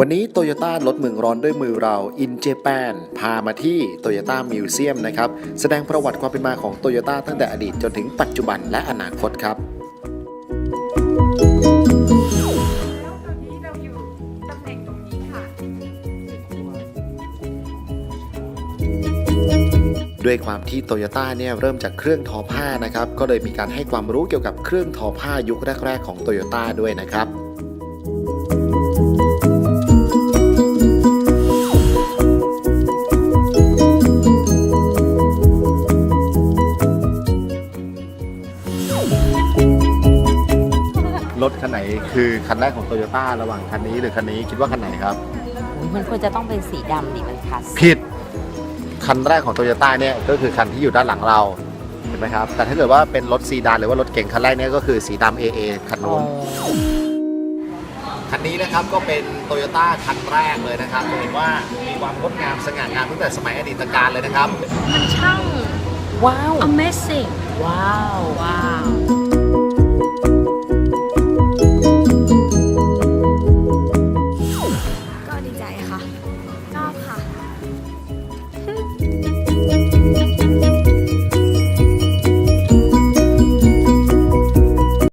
วันนี้โตโยต้าลดเมืองร้อนด้วยมือเรา In Japan พามาที่โตโยต้ามิวเซียมนะครับ แสดงประวัติความเป็นมาของโตโยต้าตั้งแต่อดีตจนถึงปัจจุบันและอนาคตครับ แล้วตอนนี้เราอยู่ตำแหน่งตรงนี้ค่ะ ด้วยความที่โตโยต้าเนี่ยเริ่มจากเครื่องทอผ้านะครับ ก็เลยมีการให้ความรู้เกี่ยวกับเครื่องทอผ้ายุคแรก ๆ ของโตโยต้าด้วยนะครับ รถคันไหนคือคันแรกของโตโยต้าระหว่างคันนี้หรือคันนี้คิดว่าคันไหนครับ มันควรจะต้องเป็นสีดำดิมันคลาสสิกผิดคันแรกของโตโยต้าเนี่ยก็คือคันที่อยู่ด้านหลังเราเห็นไหมครับ แต่ถ้าเกิดว่าเป็นรถซีดานหรือว่ารถเก๋งคันแรกเนี่ยก็คือสีดำ AA คันนู้นคันนี้นะครับก็เป็นโตโยต้าคันแรกเลยนะครับจะเห็นว่ามีความงดงามสง่างามตั้งแต่สมัยอดีตการเลยนะครับ มันช่าง ว้าว Amazing ว้าว ว้าว